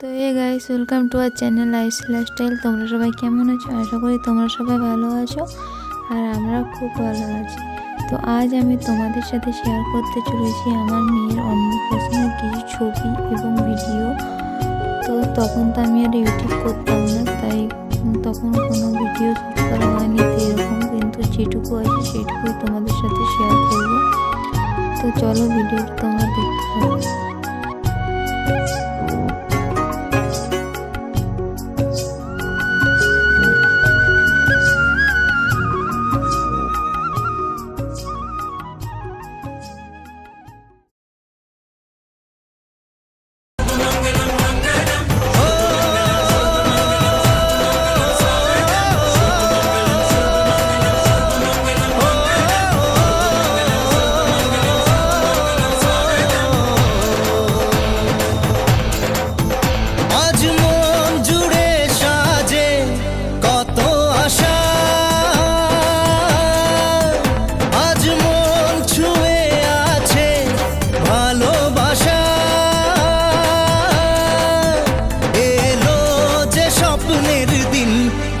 তো hey guys welcome to our channel ice lifestyle তোমরা সবাই কেমন আছো? আশা করি তোমরা সবাই ভালো আছো আর আমরা খুব ভালো আছি। তো আজ আমি তোমাদের সাথে শেয়ার করতে চলেছি আমার মেয়ের অন্নপ্রাশনের কিছু ছবি এবং ভিডিও তো তখন তো আমি আর ইউটিউব করতাম না, তাই তখন কোনো ভিডিও শ্যুট করা হয়নি। এরকম কিন্তু যেটুকু আছে সেটুকুই তোমাদের সাথে তো চলো ভিডিওটা তোমরা দেখতে থাকো